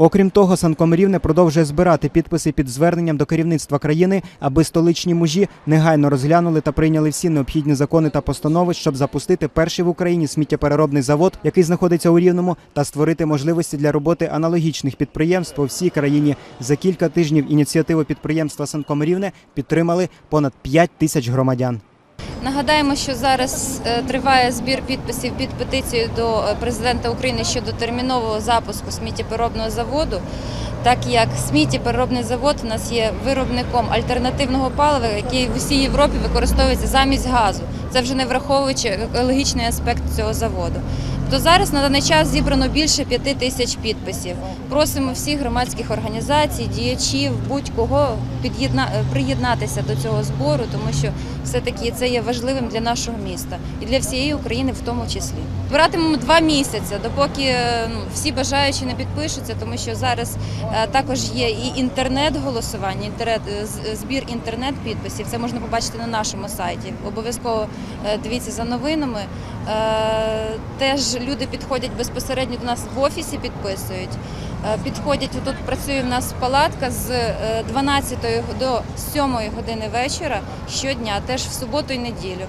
Окрім того, Санкомерівне продовжує збирати підписи під зверненням до керівництва країни, аби столичні мужі негайно розглянули та прийняли всі необхідні закони та постанови, щоб запустити перший в Україні сміттєпереробний завод, який знаходиться у Рівному, та створити можливості для роботи аналогічних підприємств по всій країні. За кілька тижнів ініціативу підприємства Санкомерівне підтримали понад 5 тисяч громадян. Нагадаємо, що зараз е, триває збір підписів під петицією до е, президента України щодо термінового запуску сміттєпереробного заводу. Так як сміттєпереробний завод у нас є виробником альтернативного палива, який в усій Європі використовується замість газу. Це вже не враховуючи екологічний аспект цього заводу. То зараз на даний час зібрано більше п'яти тисяч підписів. Просимо всіх громадських організацій, діячів, будь-кого приєднатися до цього збору, тому що все-таки це є важливим для нашого міста і для всієї України в тому числі. Збиратимемо два місяці, допоки е, ну, всі бажаючі не підпишуться, тому що зараз е, також є і інтернет-голосування, інтернет, збір інтернет-підписів. Це можна побачити на нашому сайті. Обов'язково дивіться за новинами. Е, Теж люди підходять безпосередньо до нас в офісі, підписують. Е, Підходять, тут працює в нас палатка з е, 12 до 7 години вечора щодня, теж в суботу і неділю.